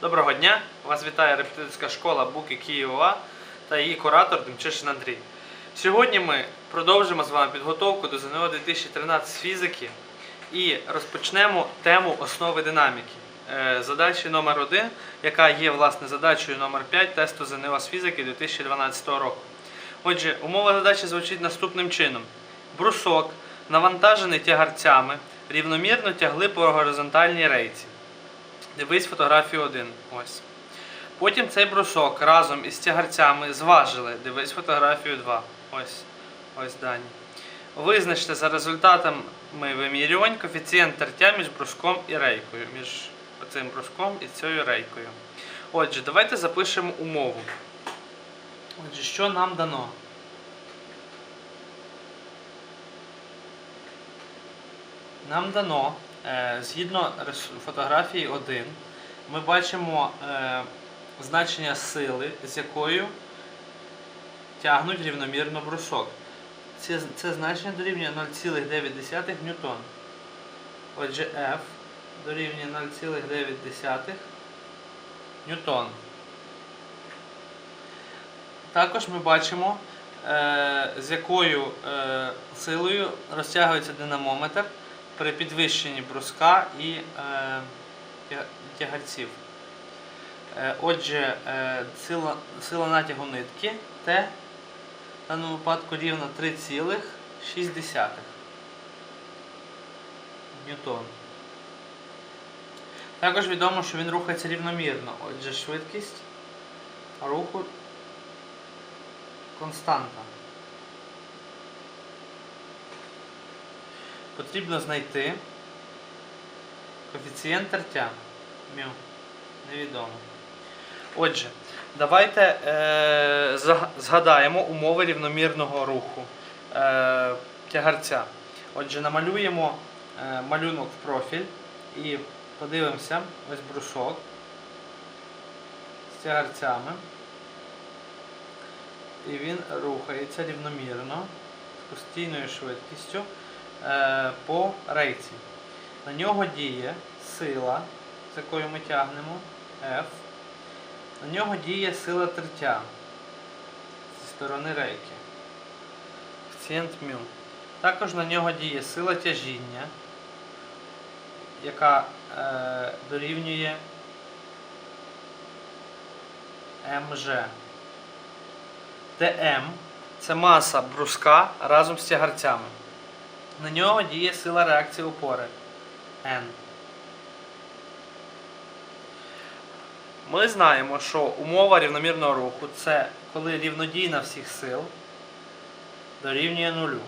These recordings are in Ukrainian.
Доброго дня! Вас вітає репетиторська школа Буки Києва та її куратор Демчишин Андрій. Сьогодні ми продовжимо з вами підготовку до ЗНО 2013 з фізики і розпочнемо тему основи динаміки. Е, Задачі номер 1 яка є власне задачею номер 5 тесту ЗНО з фізики 2012 року. Отже, умова задачі звучить наступним чином: брусок, навантажений тягарцями, рівномірно тягли по горизонтальній рейці. Дивись фотографію 1. Ось. Потім цей брусок разом із тягарцями зважили. Дивись фотографію 2. Ось. Ось дані. Визначте за результатами вимірювань коефіцієнт тертя між бруском і рейкою. Між цим бруском і цією рейкою. Отже, давайте запишемо умову. Отже, що нам дано? Нам дано, згідно фотографії 1, ми бачимо е, значення сили, з якою тягнуть рівномірно брусок. Це, це значення дорівнює 0,9 ньютон. Отже, F дорівнює 0,9 ньютон. Також ми бачимо, е, з якою е, силою розтягується динамометр при підвищенні бруска і е, тягарців. Е, Отже, е, сила, сила натягу нитки Т в даному випадку рівна 3,6 ньютон. Також відомо, що він рухається рівномірно. Отже, швидкість руху константа. Потрібно знайти коефіцієнт тертя. Мю. Невідомо. Отже, давайте е, згадаємо умови рівномірного руху е, тягарця. Отже, намалюємо е, малюнок в профіль і подивимося ось брусок з тягарцями. І він рухається рівномірно з постійною швидкістю по рейці. На нього діє сила, з якою ми тягнемо F. На нього діє сила тертя зі сторони рейки. Коефіцієнт μ. Також на нього діє сила тяжіння, яка е, дорівнює МЖ. ТМ це маса бруска разом з тягарцями. На нього діє сила реакції опори N. Ми знаємо, що умова рівномірного руху це коли рівнодійна всіх сил дорівнює нулю.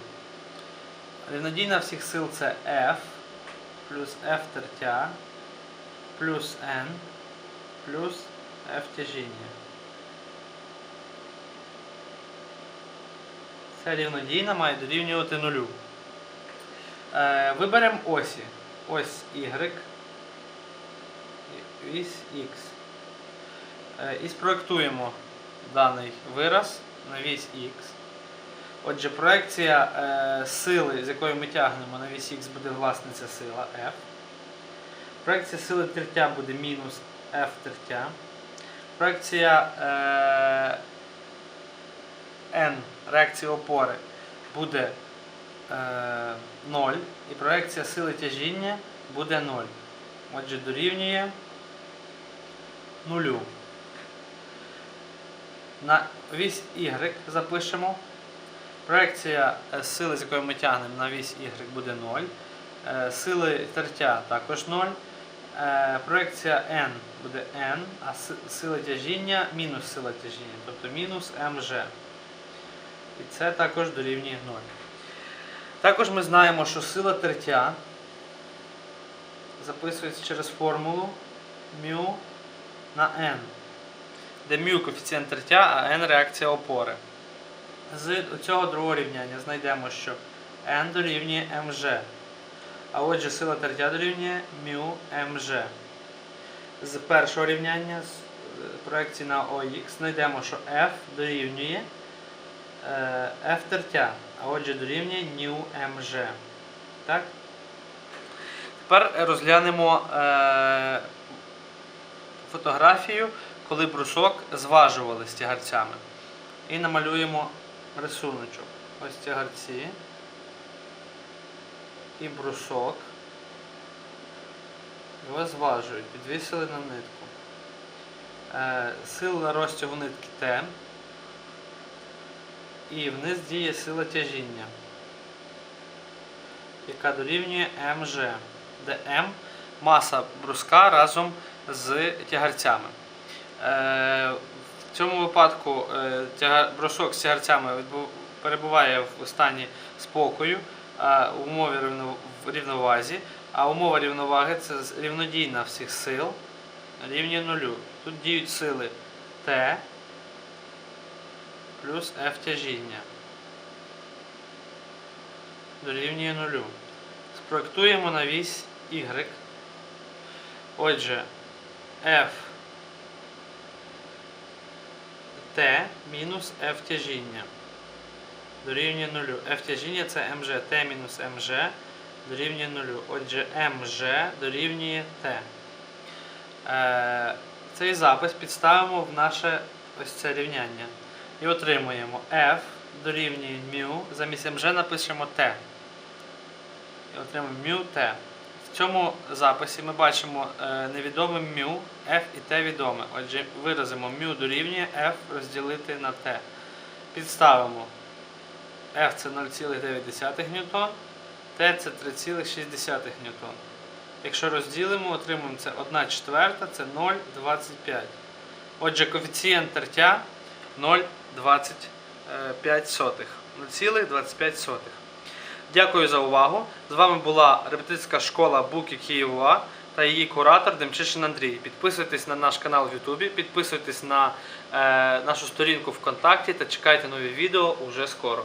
Рівнодійна всіх сил це F плюс F тертя плюс N плюс F тяжіння. Ця рівнодійна має дорівнювати нулю. Е, виберемо осі. Ось Y, і X. Е, і спроектуємо даний вираз на вісь X. Отже, проекція е, сили, з якою ми тягнемо на вісь X, буде власне ця сила F. Проекція сили тертя буде мінус F тертя. Проекція N реакції опори буде 0 і проекція сили тяжіння буде 0. Отже, дорівнює 0. На вісь Y запишемо. Проекція е, сили, з якою ми тягнемо на вісь Y буде 0. Е, Сили тертя також 0. Е, Проекція N буде N, а сила тяжіння мінус сила тяжіння, тобто мінус МЖ. І це також дорівнює 0. Також ми знаємо, що сила тертя записується через формулу μ на n, де μ коефіцієнт тертя, а n реакція опори. З цього другого рівняння знайдемо, що n дорівнює mg. А отже, сила тертя дорівнює μ mg. З першого рівняння з е, проекції на OX знайдемо, що F дорівнює е, F тертя, а отже дорівнює ню МЖ. Так? Тепер розглянемо е, фотографію, коли брусок зважували з тягарцями. І намалюємо рисуночок. Ось тягарці. І брусок. Його зважують, підвісили на нитку. Е, сила розтягу нитки Т. І вниз діє сила тяжіння, яка дорівнює МЖ, де М маса бруска разом з тягарцями. Е, в цьому випадку е, брусок з тягарцями перебуває в стані спокою, в умові рівновазі, а умова рівноваги це рівнодійна всіх сил рівня нулю. Тут діють сили Т плюс F тяжіння дорівнює нулю. Спроектуємо на вісь Y. Отже, F T мінус F тяжіння дорівнює нулю. F тяжіння це mg, T мінус mg дорівнює нулю. Отже, mg дорівнює T. Е, цей запис підставимо в наше ось це рівняння. І отримуємо F дорівнює μ, замість mg напишемо T. І отримаємо μ T. В цьому записі ми бачимо е, невідоме μ, F і T відоме. Отже, виразимо μ дорівнює F розділити на T. Підставимо F це 0,9 ньютон, T це 3,6 ньютон. Якщо розділимо, отримаємо це 1 четверта, це 0,25. Отже, коефіцієнт тертя 0,25. сотих. 0,25. Дякую за увагу. З вами була репетиторська школа Буки Києва та її куратор Демчишин Андрій. Підписуйтесь на наш канал в Ютубі, підписуйтесь на е, нашу сторінку ВКонтакті та чекайте нові відео уже скоро.